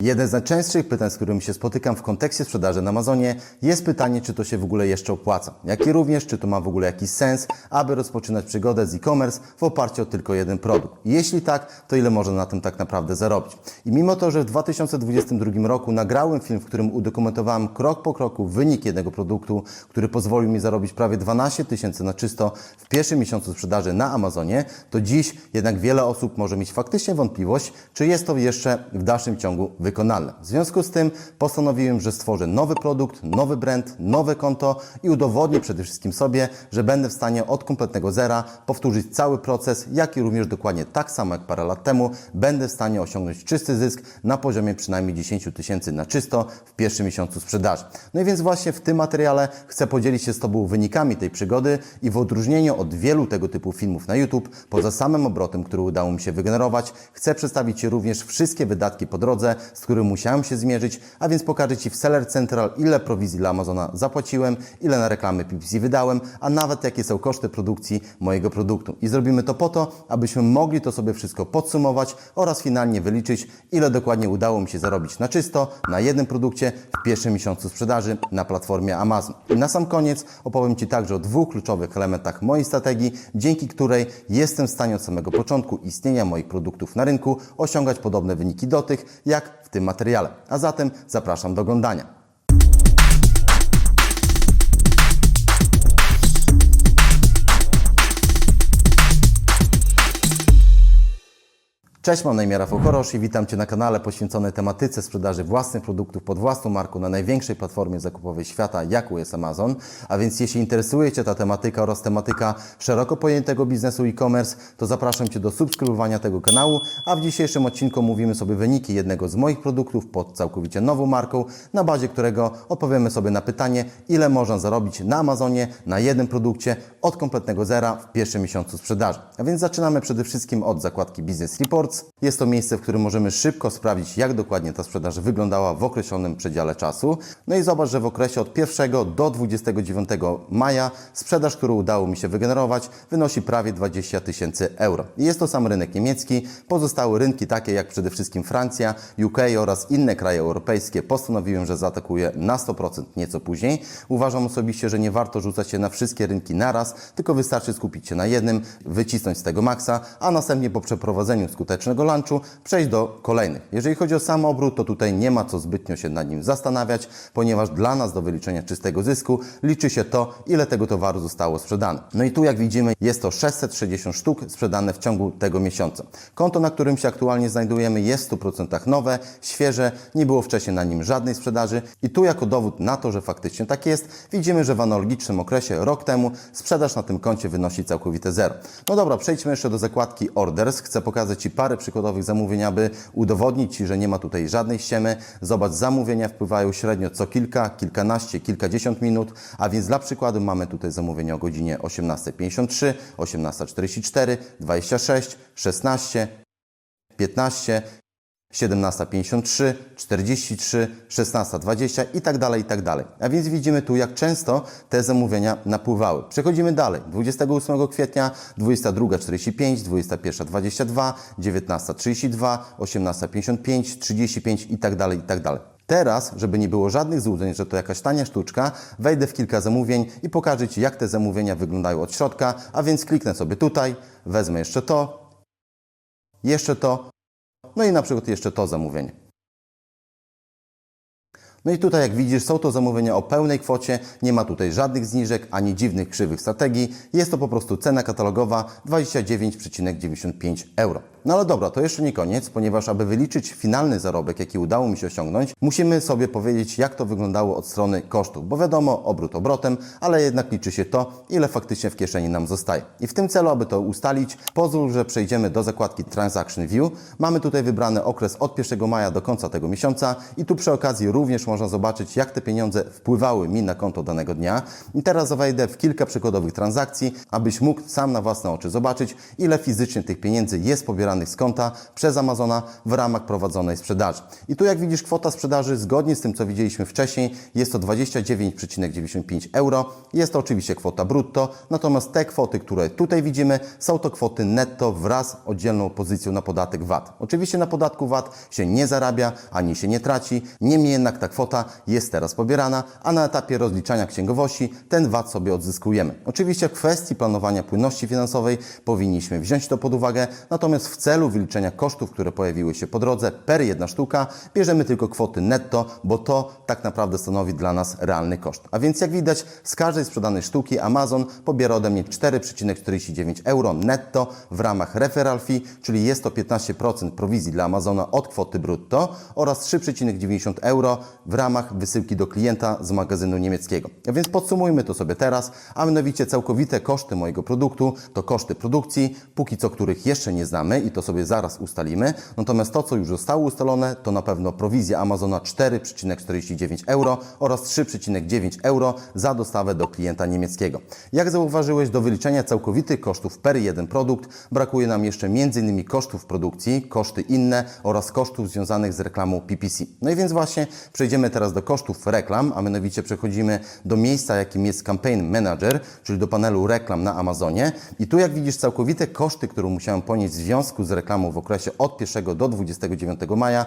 Jeden z najczęstszych pytań, z którymi się spotykam w kontekście sprzedaży na Amazonie, jest pytanie, czy to się w ogóle jeszcze opłaca. Jak i również, czy to ma w ogóle jakiś sens, aby rozpoczynać przygodę z e-commerce w oparciu o tylko jeden produkt. Jeśli tak, to ile można na tym tak naprawdę zarobić? I mimo to, że w 2022 roku nagrałem film, w którym udokumentowałem krok po kroku wynik jednego produktu, który pozwolił mi zarobić prawie 12 tysięcy na czysto w pierwszym miesiącu sprzedaży na Amazonie, to dziś jednak wiele osób może mieć faktycznie wątpliwość, czy jest to jeszcze w dalszym ciągu W związku z tym postanowiłem, że stworzę nowy produkt, nowy brand, nowe konto i udowodnię przede wszystkim sobie, że będę w stanie od kompletnego zera powtórzyć cały proces, jak i również dokładnie tak samo jak parę lat temu będę w stanie osiągnąć czysty zysk na poziomie przynajmniej 10 tysięcy na czysto w pierwszym miesiącu sprzedaży. No i więc właśnie w tym materiale chcę podzielić się z Tobą wynikami tej przygody i w odróżnieniu od wielu tego typu filmów na YouTube, poza samym obrotem, który udało mi się wygenerować, chcę przedstawić Ci również wszystkie wydatki po drodze, z którymi musiałem się zmierzyć, a więc pokażę Ci w Seller Central, ile prowizji dla Amazona zapłaciłem, ile na reklamy PPC wydałem, a nawet jakie są koszty produkcji mojego produktu. I zrobimy to po to, abyśmy mogli to sobie wszystko podsumować oraz finalnie wyliczyć, ile dokładnie udało mi się zarobić na czysto na jednym produkcie w pierwszym miesiącu sprzedaży na platformie Amazon. I na sam koniec opowiem Ci także o dwóch kluczowych elementach mojej strategii, dzięki której jestem w stanie od samego początku istnienia moich produktów na rynku osiągać podobne wyniki do tych, jak w tym materiale. A zatem zapraszam do oglądania. Cześć, mam na imię Rafał Korosz i witam Cię na kanale poświęconej tematyce sprzedaży własnych produktów pod własną marką na największej platformie zakupowej świata, jaką jest Amazon. A więc jeśli interesuje Cię ta tematyka oraz tematyka szeroko pojętego biznesu e-commerce, to zapraszam Cię do subskrybowania tego kanału, a w dzisiejszym odcinku mówimy sobie wyniki jednego z moich produktów pod całkowicie nową marką, na bazie którego odpowiemy sobie na pytanie, ile można zarobić na Amazonie na jednym produkcie od kompletnego zera w pierwszym miesiącu sprzedaży. A więc zaczynamy przede wszystkim od zakładki Business Jest to miejsce, w którym możemy szybko sprawdzić, jak dokładnie ta sprzedaż wyglądała w określonym przedziale czasu. No i zobacz, że w okresie od 1 do 29 maja sprzedaż, którą udało mi się wygenerować, wynosi prawie 20 tysięcy euro. Jest to sam rynek niemiecki. Pozostałe rynki, takie jak przede wszystkim Francja, UK oraz inne kraje europejskie, postanowiłem, że zaatakuję na 100% nieco później. Uważam osobiście, że nie warto rzucać się na wszystkie rynki naraz, tylko wystarczy skupić się na jednym, wycisnąć z tego maksa, a następnie po przeprowadzeniu skutecznego lunchu przejść do kolejnych. Jeżeli chodzi o sam obrót, to tutaj nie ma co zbytnio się nad nim zastanawiać, ponieważ dla nas do wyliczenia czystego zysku liczy się to, ile tego towaru zostało sprzedane. No i tu jak widzimy jest to 660 sztuk sprzedane w ciągu tego miesiąca. Konto, na którym się aktualnie znajdujemy jest w 100% nowe, świeże, nie było wcześniej na nim żadnej sprzedaży i tu jako dowód na to, że faktycznie tak jest, widzimy, że w analogicznym okresie rok temu sprzedaż na tym koncie wynosi całkowite zero. No dobra, przejdźmy jeszcze do zakładki Orders. Chcę pokazać Ci parę przykładowych zamówień, aby udowodnić Ci, że nie ma tutaj żadnej ściemy. Zobacz, zamówienia wpływają średnio co kilka, kilkanaście, kilkadziesiąt minut, a więc dla przykładu mamy tutaj zamówienie o godzinie 18.53, 18.44, 26, 16, 15, 17.53, 43, 16.20 i tak dalej, i tak dalej. A więc widzimy tu, jak często te zamówienia napływały. Przechodzimy dalej. 28 kwietnia 22.45, 21.22, 19.32, 18.55, 35 i tak dalej, i tak dalej. Teraz, żeby nie było żadnych złudzeń, że to jakaś tania sztuczka, wejdę w kilka zamówień i pokażę Ci, jak te zamówienia wyglądają od środka, a więc kliknę sobie tutaj, wezmę jeszcze to, jeszcze to, no i na przykład jeszcze to zamówienie. No i tutaj jak widzisz są to zamówienia o pełnej kwocie, nie ma tutaj żadnych zniżek ani dziwnych krzywych strategii, jest to po prostu cena katalogowa 29,95 euro. No ale dobra, to jeszcze nie koniec, ponieważ aby wyliczyć finalny zarobek, jaki udało mi się osiągnąć, musimy sobie powiedzieć, jak to wyglądało od strony kosztów, bo wiadomo, obrót obrotem, ale jednak liczy się to, ile faktycznie w kieszeni nam zostaje. I w tym celu, aby to ustalić, pozwól, że przejdziemy do zakładki Transaction View. Mamy tutaj wybrany okres od 1 maja do końca tego miesiąca i tu przy okazji również można zobaczyć, jak te pieniądze wpływały mi na konto danego dnia. I teraz wejdę w kilka przykładowych transakcji, abyś mógł sam na własne oczy zobaczyć, ile fizycznie tych pieniędzy jest pobierane pobieranych z konta przez Amazona w ramach prowadzonej sprzedaży. I tu jak widzisz kwota sprzedaży zgodnie z tym co widzieliśmy wcześniej jest to 29,95 euro. Jest to oczywiście kwota brutto, natomiast te kwoty, które tutaj widzimy są to kwoty netto wraz z oddzielną pozycją na podatek VAT. Oczywiście na podatku VAT się nie zarabia ani się nie traci, niemniej jednak ta kwota jest teraz pobierana, a na etapie rozliczania księgowości ten VAT sobie odzyskujemy. Oczywiście w kwestii planowania płynności finansowej powinniśmy wziąć to pod uwagę, natomiast w celu wyliczenia kosztów, które pojawiły się po drodze per jedna sztuka, bierzemy tylko kwoty netto, bo to tak naprawdę stanowi dla nas realny koszt. A więc jak widać, z każdej sprzedanej sztuki Amazon pobiera ode mnie 4,49 euro netto w ramach referral fee, czyli jest to 15% prowizji dla Amazona od kwoty brutto oraz 3,90 euro w ramach wysyłki do klienta z magazynu niemieckiego. A więc podsumujmy to sobie teraz, a mianowicie całkowite koszty mojego produktu to koszty produkcji, póki co których jeszcze nie znamy to sobie zaraz ustalimy. Natomiast to, co już zostało ustalone, to na pewno prowizja Amazona 4,49 euro oraz 3,9 euro za dostawę do klienta niemieckiego. Jak zauważyłeś, do wyliczenia całkowitych kosztów per jeden produkt brakuje nam jeszcze m.in. kosztów produkcji, koszty inne oraz kosztów związanych z reklamą PPC. No i więc właśnie przejdziemy teraz do kosztów reklam, a mianowicie przechodzimy do miejsca, jakim jest Campaign Manager, czyli do panelu reklam na Amazonie. I tu jak widzisz całkowite koszty, które musiałem ponieść w związku z reklamą w okresie od 1 do 29 maja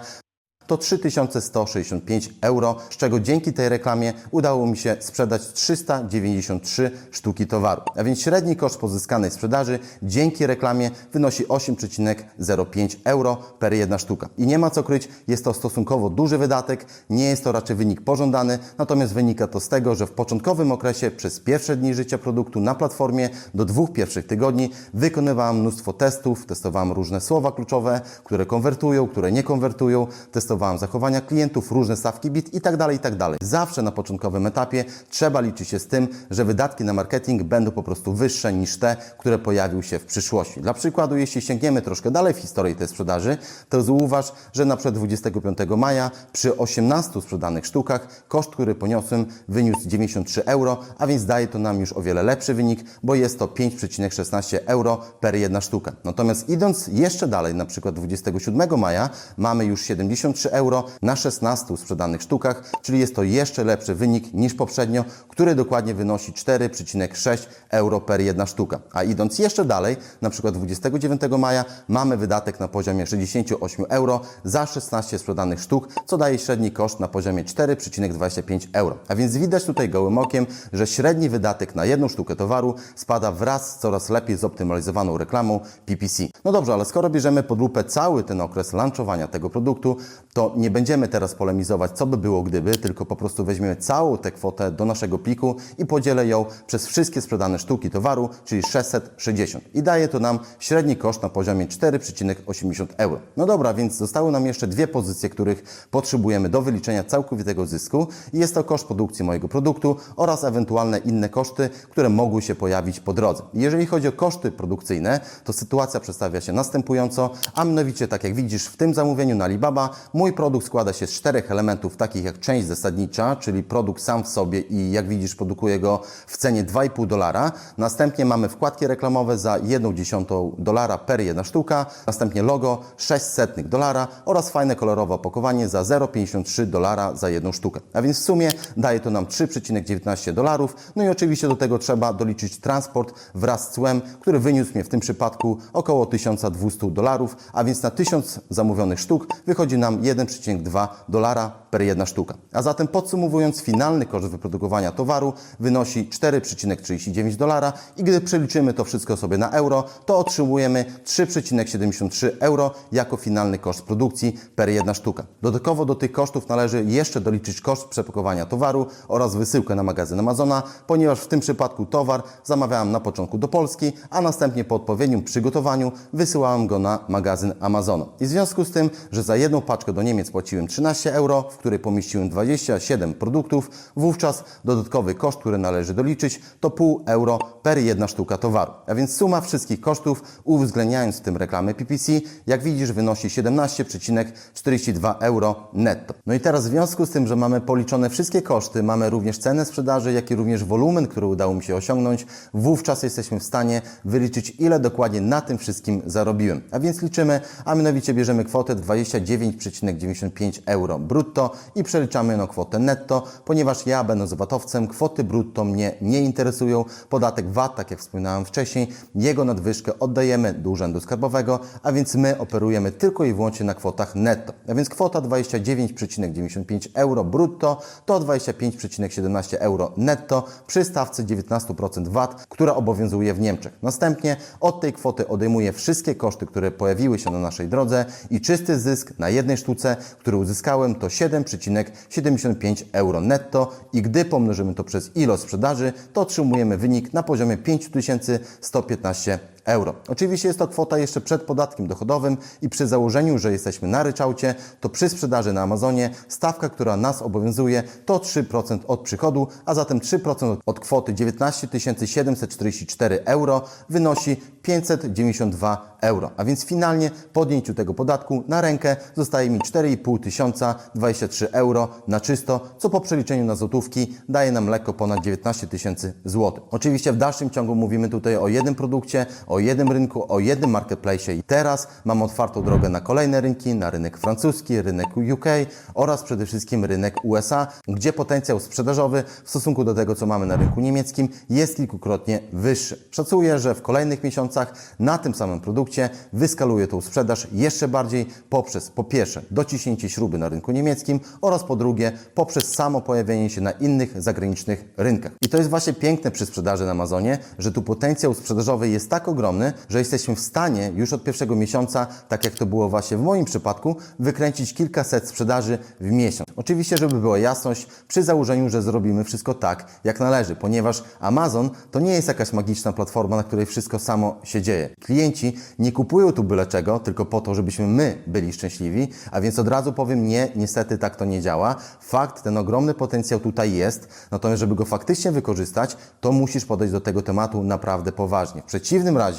to 3165 euro, z czego dzięki tej reklamie udało mi się sprzedać 393 sztuki towaru. A więc średni koszt pozyskanej sprzedaży dzięki reklamie wynosi 8,05 euro per jedna sztuka. I nie ma co kryć, jest to stosunkowo duży wydatek, nie jest to raczej wynik pożądany, natomiast wynika to z tego, że w początkowym okresie przez pierwsze dni życia produktu na platformie do dwóch pierwszych tygodni wykonywałem mnóstwo testów, testowałem różne słowa kluczowe, które konwertują, które nie konwertują, testowałem zachowania klientów, różne stawki bit i tak dalej, i tak. Zawsze na początkowym etapie trzeba liczyć się z tym, że wydatki na marketing będą po prostu wyższe niż te, które pojawią się w przyszłości. Dla przykładu, jeśli sięgniemy troszkę dalej w historii tej sprzedaży, to zauważ, że na przykład 25 maja przy 18 sprzedanych sztukach koszt, który poniosłem wyniósł 93 euro, a więc daje to nam już o wiele lepszy wynik, bo jest to 5,16 euro per jedna sztuka. Natomiast idąc jeszcze dalej, na przykład 27 maja mamy już 73 euro na 16 sprzedanych sztukach, czyli jest to jeszcze lepszy wynik niż poprzednio, który dokładnie wynosi 4,6 euro per jedna sztuka. A idąc jeszcze dalej, na przykład 29 maja mamy wydatek na poziomie 68 euro za 16 sprzedanych sztuk, co daje średni koszt na poziomie 4,25 euro. A więc widać tutaj gołym okiem, że średni wydatek na jedną sztukę towaru spada wraz z coraz lepiej zoptymalizowaną reklamą PPC. No dobrze, ale skoro bierzemy pod lupę cały ten okres launchowania tego produktu, to nie będziemy teraz polemizować, co by było gdyby, tylko po prostu weźmiemy całą tę kwotę do naszego pliku i podzielę ją przez wszystkie sprzedane sztuki towaru, czyli 660. I daje to nam średni koszt na poziomie 4,80 euro. No dobra, więc zostały nam jeszcze dwie pozycje, których potrzebujemy do wyliczenia całkowitego zysku i jest to koszt produkcji mojego produktu oraz ewentualne inne koszty, które mogły się pojawić po drodze. Jeżeli chodzi o koszty produkcyjne, to sytuacja przedstawia się następująco, a mianowicie tak jak widzisz w tym zamówieniu na Alibaba, mój produkt składa się z czterech elementów, takich jak część zasadnicza, czyli produkt sam w sobie i jak widzisz produkuję go w cenie 2,5 dolara. Następnie mamy wkładki reklamowe za 1,1 dolara per jedna sztuka, następnie logo 600 dolara oraz fajne kolorowe opakowanie za 0,53 dolara za jedną sztukę. A więc w sumie daje to nam 3,19 dolarów. No i oczywiście do tego trzeba doliczyć transport wraz z cłem, który wyniósł mnie w tym przypadku około 1200 dolarów, a więc na 1000 zamówionych sztuk wychodzi nam 1,2 dolara per jedna sztuka. A zatem podsumowując, finalny koszt wyprodukowania towaru wynosi 4,39 dolara i gdy przeliczymy to wszystko sobie na euro, to otrzymujemy 3,73 euro jako finalny koszt produkcji per jedna sztuka. Dodatkowo do tych kosztów należy jeszcze doliczyć koszt przepakowania towaru oraz wysyłkę na magazyn Amazona, ponieważ w tym przypadku towar zamawiałem na początku do Polski, a następnie po odpowiednim przygotowaniu wysyłałem go na magazyn Amazona. I w związku z tym, że za jedną paczkę do Niemiec płaciłem 13 euro, w której pomieściłem 27 produktów, wówczas dodatkowy koszt, który należy doliczyć, to pół euro per jedna sztuka towaru. A więc suma wszystkich kosztów, uwzględniając w tym reklamy PPC, jak widzisz, wynosi 17,42 euro netto. No i teraz w związku z tym, że mamy policzone wszystkie koszty, mamy również cenę sprzedaży, jak i również wolumen, który udało mi się osiągnąć, wówczas jesteśmy w stanie wyliczyć, ile dokładnie na tym wszystkim zarobiłem. A więc liczymy, a mianowicie bierzemy kwotę 29,95 euro brutto i przeliczamy na kwotę netto, ponieważ ja, będąc VAT-owcem, kwoty brutto mnie nie interesują. Podatek VAT, tak jak wspominałem wcześniej, jego nadwyżkę oddajemy do Urzędu Skarbowego, a więc my operujemy tylko i wyłącznie na kwotach netto. A więc kwota 29,95 euro brutto to 25,17 euro netto przy stawce 19% VAT, która obowiązuje w Niemczech. Następnie od tej kwoty odejmuję wszystkie koszty, które pojawiły się na naszej drodze i czysty zysk na jednej sztuce, który uzyskałem to 7,75 euro netto i gdy pomnożymy to przez ilość sprzedaży, to otrzymujemy wynik na poziomie 5115 euro. Oczywiście jest to kwota jeszcze przed podatkiem dochodowym i przy założeniu, że jesteśmy na ryczałcie, to przy sprzedaży na Amazonie stawka, która nas obowiązuje, to 3% od przychodu, a zatem 3% od kwoty 19 744 euro wynosi 592 euro. A więc finalnie po odjęciu tego podatku na rękę zostaje mi 4,5 tysiąca 23 euro na czysto, co po przeliczeniu na złotówki daje nam lekko ponad 19 tysięcy złotych. Oczywiście w dalszym ciągu mówimy tutaj o jednym produkcie, o jednym rynku, o jednym marketplace i teraz mam otwartą drogę na kolejne rynki, na rynek francuski, rynek UK oraz przede wszystkim rynek USA, gdzie potencjał sprzedażowy w stosunku do tego, co mamy na rynku niemieckim jest kilkukrotnie wyższy. Szacuję, że w kolejnych miesiącach na tym samym produkcie wyskaluję tą sprzedaż jeszcze bardziej poprzez po pierwsze dociśnięcie śruby na rynku niemieckim oraz po drugie poprzez samo pojawienie się na innych zagranicznych rynkach. I to jest właśnie piękne przy sprzedaży na Amazonie, że tu potencjał sprzedażowy jest tak ogromny, że jesteśmy w stanie już od pierwszego miesiąca, tak jak to było właśnie w moim przypadku, wykręcić kilkaset sprzedaży w miesiąc. Oczywiście, żeby była jasność, przy założeniu, że zrobimy wszystko tak, jak należy, ponieważ Amazon to nie jest jakaś magiczna platforma, na której wszystko samo się dzieje. Klienci nie kupują tu byle czego, tylko po to, żebyśmy my byli szczęśliwi, a więc od razu powiem nie, niestety tak to nie działa. Fakt, ten ogromny potencjał tutaj jest, natomiast żeby go faktycznie wykorzystać, to musisz podejść do tego tematu naprawdę poważnie. W przeciwnym razie,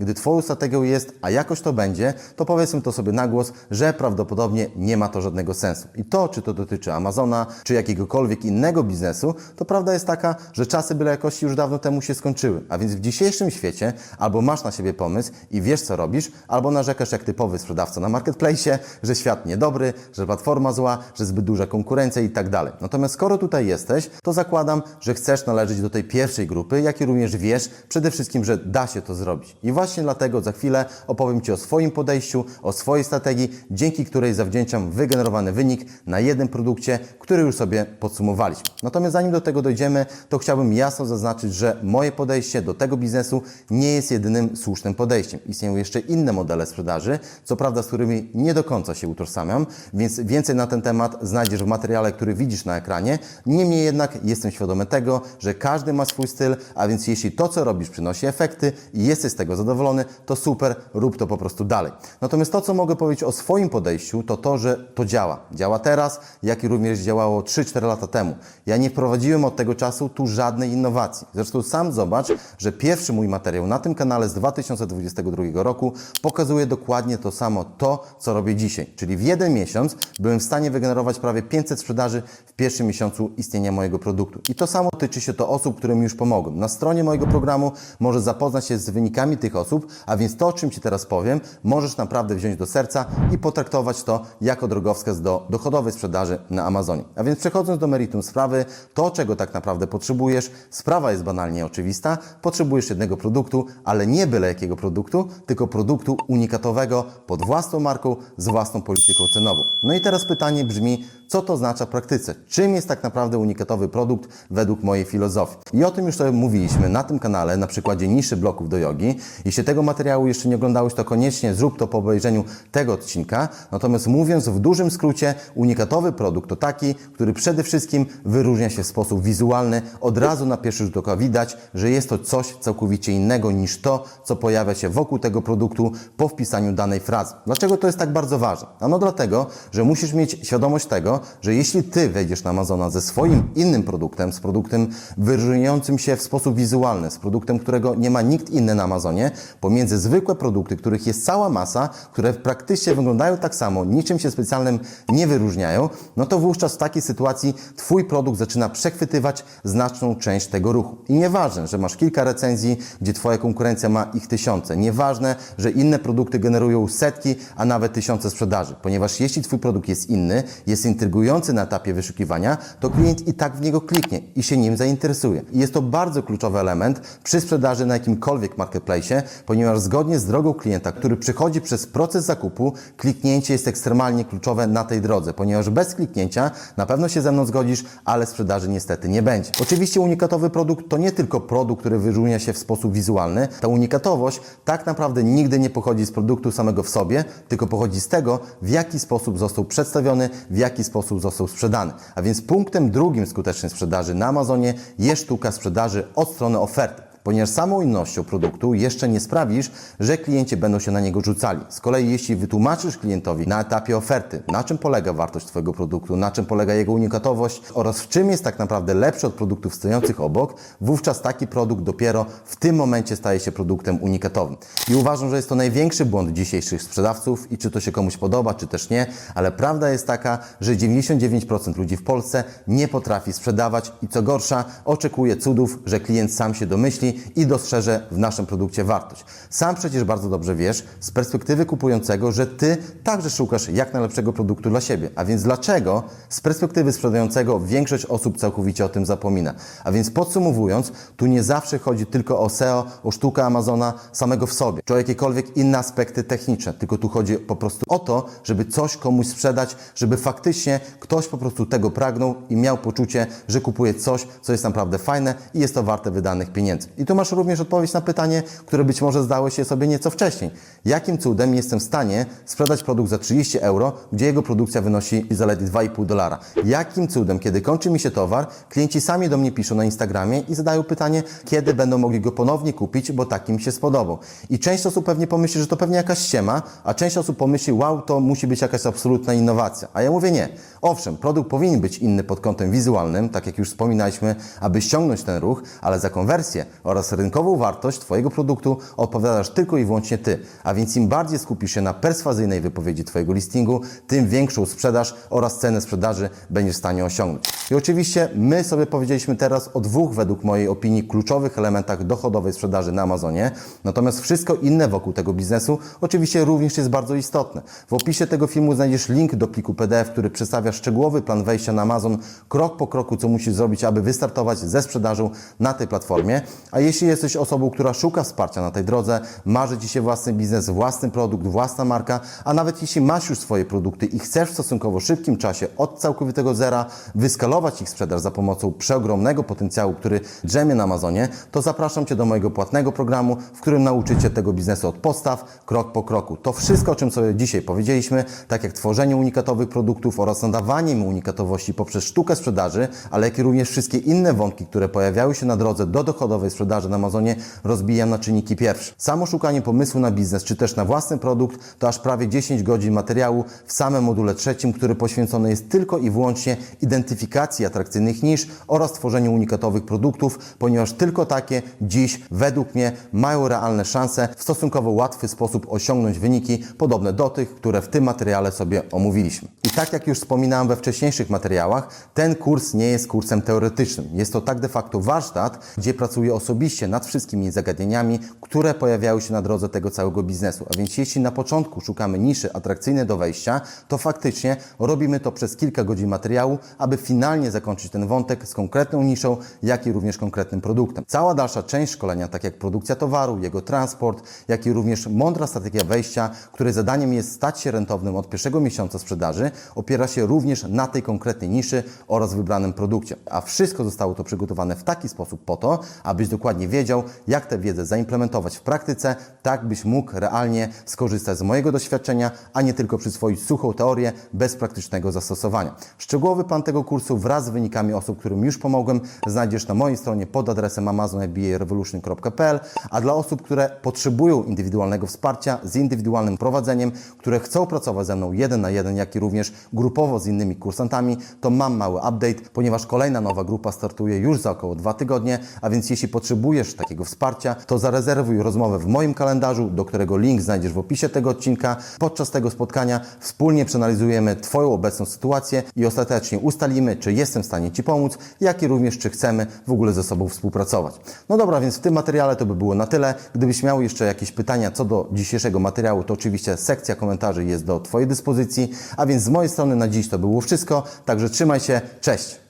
gdy Twoją strategią jest, a jakoś to będzie, to powiedzmy to sobie na głos, że prawdopodobnie nie ma to żadnego sensu. I to, czy to dotyczy Amazona, czy jakiegokolwiek innego biznesu, to prawda jest taka, że czasy byle jakości już dawno temu się skończyły. A więc w dzisiejszym świecie albo masz na siebie pomysł i wiesz, co robisz, albo narzekasz jak typowy sprzedawca na marketplace, że świat niedobry, że platforma zła, że zbyt duża konkurencja i tak dalej. Natomiast skoro tutaj jesteś, to zakładam, że chcesz należeć do tej pierwszej grupy, jak i również wiesz przede wszystkim, że da się to zrobić. I właśnie dlatego za chwilę opowiem Ci o swoim podejściu, o swojej strategii, dzięki której zawdzięczam wygenerowany wynik na jednym produkcie, który już sobie podsumowaliśmy. Natomiast zanim do tego dojdziemy, to chciałbym jasno zaznaczyć, że moje podejście do tego biznesu nie jest jedynym słusznym podejściem. Istnieją jeszcze inne modele sprzedaży, co prawda z którymi nie do końca się utożsamiam, więc więcej na ten temat znajdziesz w materiale, który widzisz na ekranie. Niemniej jednak jestem świadomy tego, że każdy ma swój styl, a więc jeśli to, co robisz, przynosi efekty i jesteś z tego zadowolony, to super, rób to po prostu dalej. Natomiast to, co mogę powiedzieć o swoim podejściu, to to, że to działa. Działa teraz, jak i również działało 3-4 lata temu. Ja nie wprowadziłem od tego czasu tu żadnej innowacji. Zresztą sam zobacz, że pierwszy mój materiał na tym kanale z 2022 roku pokazuje dokładnie to samo, to co robię dzisiaj. Czyli w jeden miesiąc byłem w stanie wygenerować prawie 500 sprzedaży w pierwszym miesiącu istnienia mojego produktu. I to samo tyczy się to osób, którym już pomogłem. Na stronie mojego programu możesz zapoznać się z wynikami tych osób, a więc to, o czym Ci teraz powiem, możesz naprawdę wziąć do serca i potraktować to jako drogowskaz do dochodowej sprzedaży na Amazonie. A więc przechodząc do meritum sprawy, to czego tak naprawdę potrzebujesz, sprawa jest banalnie oczywista, potrzebujesz jednego produktu, ale nie byle jakiego produktu, tylko produktu unikatowego pod własną marką, z własną polityką cenową. No i teraz pytanie brzmi, co to oznacza w praktyce? Czym jest tak naprawdę unikatowy produkt według mojej filozofii? I o tym już sobie mówiliśmy na tym kanale na przykładzie niszy bloków do jogi. Nogi. Jeśli tego materiału jeszcze nie oglądałeś, to koniecznie zrób to po obejrzeniu tego odcinka. Natomiast mówiąc w dużym skrócie, unikatowy produkt to taki, który przede wszystkim wyróżnia się w sposób wizualny. Od razu na pierwszy rzut oka widać, że jest to coś całkowicie innego niż to, co pojawia się wokół tego produktu po wpisaniu danej frazy. Dlaczego to jest tak bardzo ważne? Ano dlatego, że musisz mieć świadomość tego, że jeśli Ty wejdziesz na Amazona ze swoim innym produktem, z produktem wyróżniającym się w sposób wizualny, z produktem, którego nie ma nikt inny na Amazonie, pomiędzy zwykłe produkty, których jest cała masa, które praktycznie wyglądają tak samo, niczym się specjalnym nie wyróżniają, no to wówczas w takiej sytuacji Twój produkt zaczyna przechwytywać znaczną część tego ruchu. I nieważne, że masz kilka recenzji, gdzie Twoja konkurencja ma ich tysiące. Nieważne, że inne produkty generują setki, a nawet tysiące sprzedaży. Ponieważ jeśli Twój produkt jest inny, jest intrygujący na etapie wyszukiwania, to klient i tak w niego kliknie i się nim zainteresuje. I jest to bardzo kluczowy element przy sprzedaży na jakimkolwiek marketplace, ponieważ zgodnie z drogą klienta, który przychodzi przez proces zakupu, kliknięcie jest ekstremalnie kluczowe na tej drodze, ponieważ bez kliknięcia na pewno się ze mną zgodzisz, ale sprzedaży niestety nie będzie. Oczywiście unikatowy produkt to nie tylko produkt, który wyróżnia się w sposób wizualny. Ta unikatowość tak naprawdę nigdy nie pochodzi z produktu samego w sobie, tylko pochodzi z tego, w jaki sposób został przedstawiony, w jaki sposób został sprzedany. A więc punktem drugim skutecznej sprzedaży na Amazonie jest sztuka sprzedaży od strony oferty ponieważ samą innością produktu jeszcze nie sprawisz, że klienci będą się na niego rzucali. Z kolei jeśli wytłumaczysz klientowi na etapie oferty, na czym polega wartość Twojego produktu, na czym polega jego unikatowość oraz w czym jest tak naprawdę lepszy od produktów stojących obok, wówczas taki produkt dopiero w tym momencie staje się produktem unikatowym. I uważam, że jest to największy błąd dzisiejszych sprzedawców i czy to się komuś podoba, czy też nie, ale prawda jest taka, że 99% ludzi w Polsce nie potrafi sprzedawać i co gorsza, oczekuje cudów, że klient sam się domyśli i dostrzeże w naszym produkcie wartość. Sam przecież bardzo dobrze wiesz z perspektywy kupującego, że Ty także szukasz jak najlepszego produktu dla siebie. A więc dlaczego z perspektywy sprzedającego większość osób całkowicie o tym zapomina? A więc podsumowując, tu nie zawsze chodzi tylko o SEO, o sztukę Amazona samego w sobie, czy o jakiekolwiek inne aspekty techniczne, tylko tu chodzi po prostu o to, żeby coś komuś sprzedać, żeby faktycznie ktoś po prostu tego pragnął i miał poczucie, że kupuje coś, co jest naprawdę fajne i jest to warte wydanych pieniędzy. I tu masz również odpowiedź na pytanie, które być może zdało się sobie nieco wcześniej. Jakim cudem jestem w stanie sprzedać produkt za 30 euro, gdzie jego produkcja wynosi zaledwie 2,5 dolara? Jakim cudem, kiedy kończy mi się towar, klienci sami do mnie piszą na Instagramie i zadają pytanie, kiedy będą mogli go ponownie kupić, bo taki mi się spodobał. I część osób pewnie pomyśli, że to pewnie jakaś ściema, a część osób pomyśli, wow, to musi być jakaś absolutna innowacja. A ja mówię nie. Owszem, produkt powinien być inny pod kątem wizualnym, tak jak już wspominaliśmy, aby ściągnąć ten ruch, ale za konwersję oraz rynkową wartość Twojego produktu odpowiadasz tylko i wyłącznie Ty. A więc im bardziej skupisz się na perswazyjnej wypowiedzi Twojego listingu, tym większą sprzedaż oraz cenę sprzedaży będziesz w stanie osiągnąć. I oczywiście my sobie powiedzieliśmy teraz o dwóch, według mojej opinii, kluczowych elementach dochodowej sprzedaży na Amazonie. Natomiast wszystko inne wokół tego biznesu oczywiście również jest bardzo istotne. W opisie tego filmu znajdziesz link do pliku PDF, który przedstawia szczegółowy plan wejścia na Amazon, krok po kroku, co musisz zrobić, aby wystartować ze sprzedażą na tej platformie. A jeśli jesteś osobą, która szuka wsparcia na tej drodze, marzy Ci się własny biznes, własny produkt, własna marka, a nawet jeśli masz już swoje produkty i chcesz w stosunkowo szybkim czasie od całkowitego zera wyskalować ich sprzedaż za pomocą przeogromnego potencjału, który drzemie na Amazonie, to zapraszam Cię do mojego płatnego programu, w którym nauczycie tego biznesu od podstaw, krok po kroku. To wszystko, o czym sobie dzisiaj powiedzieliśmy, tak jak tworzenie unikatowych produktów oraz nadawanie im unikatowości poprzez sztukę sprzedaży, ale jak i również wszystkie inne wątki, które pojawiały się na drodze do dochodowej sprzedaży na Amazonie, rozbijam na czynniki pierwsze. Samo szukanie pomysłu na biznes, czy też na własny produkt, to aż prawie 10 godzin materiału w samym module trzecim, który poświęcony jest tylko i wyłącznie identyfikacji atrakcyjnych nisz oraz tworzeniu unikatowych produktów, ponieważ tylko takie dziś, według mnie, mają realne szanse w stosunkowo łatwy sposób osiągnąć wyniki podobne do tych, które w tym materiale sobie omówiliśmy. I tak jak już wspominałem we wcześniejszych materiałach, ten kurs nie jest kursem teoretycznym. Jest to tak de facto warsztat, gdzie pracuję osobiście nad wszystkimi zagadnieniami, które pojawiały się na drodze tego całego biznesu. A więc jeśli na początku szukamy niszy atrakcyjnej do wejścia, to faktycznie robimy to przez kilka godzin materiału, aby finalnie zakończyć ten wątek z konkretną niszą, jak i również konkretnym produktem. Cała dalsza część szkolenia, tak jak produkcja towaru, jego transport, jak i również mądra strategia wejścia, której zadaniem jest stać się rentownym od pierwszego miesiąca sprzedaży, opiera się również na tej konkretnej niszy oraz wybranym produkcie. A wszystko zostało to przygotowane w taki sposób po to, abyś dokładnie dokładnie wiedział, jak tę wiedzę zaimplementować w praktyce, tak byś mógł realnie skorzystać z mojego doświadczenia, a nie tylko przyswoić suchą teorię bez praktycznego zastosowania. Szczegółowy plan tego kursu wraz z wynikami osób, którym już pomogłem, znajdziesz na mojej stronie pod adresem amazonfbarevolution.pl, a dla osób, które potrzebują indywidualnego wsparcia z indywidualnym prowadzeniem, które chcą pracować ze mną jeden na jeden, jak i również grupowo z innymi kursantami, to mam mały update, ponieważ kolejna nowa grupa startuje już za około dwa tygodnie, a więc jeśli potrzebujesz takiego wsparcia, to zarezerwuj rozmowę w moim kalendarzu, do którego link znajdziesz w opisie tego odcinka. Podczas tego spotkania wspólnie przeanalizujemy Twoją obecną sytuację i ostatecznie ustalimy, czy jestem w stanie Ci pomóc, jak i również, czy chcemy w ogóle ze sobą współpracować. No dobra, więc w tym materiale to by było na tyle. Gdybyś miał jeszcze jakieś pytania co do dzisiejszego materiału, to oczywiście sekcja komentarzy jest do Twojej dyspozycji. A więc z mojej strony na dziś to było wszystko. Także trzymaj się. Cześć!